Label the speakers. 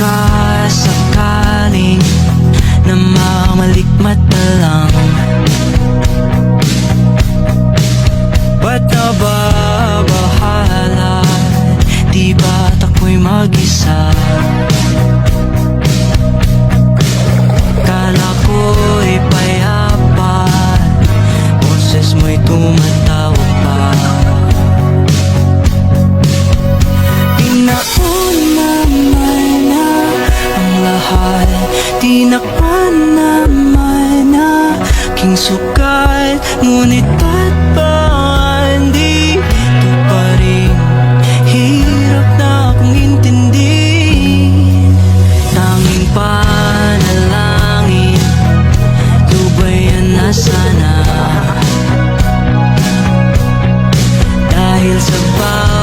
Speaker 1: ka sakaling na mamalikmat na lang Ba't nababahala? Di ba't ako'y mag-isa? Tinakpan naman aking sukat Ngunit ba't ba hindi? Ko pa rin Hirap na akong intindi Tanging panalangin Lubayan na sana Dahil sa bawat